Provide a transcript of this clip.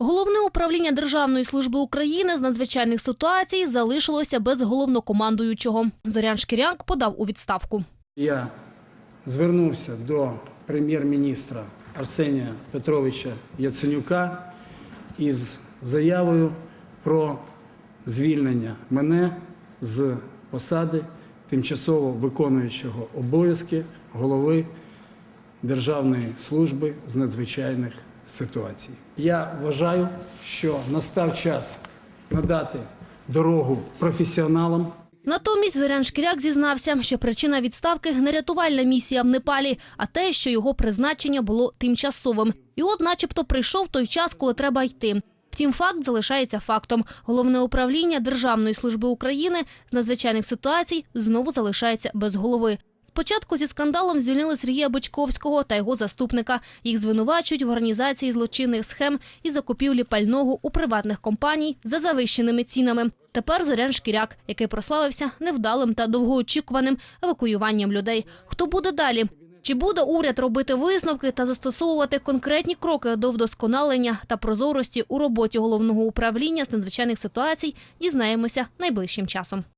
Головне управління Державної служби України з надзвичайних ситуацій залишилося без головнокомандуючого. Зорян Шкірянк подав у відставку. Я звернувся до прем'єр-міністра Арсенія Петровича Яценюка із заявою про звільнення мене з посади тимчасово виконуючого обов'язки голови Державної служби з надзвичайних ситуацій. Я вважаю, що настав час надати дорогу професіоналам. Натомість Зорян Шкіряк зізнався, що причина відставки не рятувальна місія в Непалі, а те, що його призначення було тимчасовим. І от, начебто, прийшов той час, коли треба йти. Втім, факт залишається фактом. Головне управління Державної служби України з надзвичайних ситуацій знову залишається без голови. Спочатку зі скандалом звільнили Сергія Бочковського та його заступника. Їх звинувачують в організації злочинних схем і закупівлі пального у приватних компаній за завищеними цінами. Тепер Зорян Шкіряк, який прославився невдалим та довгоочікуваним евакуюванням людей. Хто буде далі? Чи буде уряд робити висновки та застосовувати конкретні кроки до вдосконалення та прозорості у роботі головного управління з надзвичайних ситуацій? Дізнаємося найближчим часом.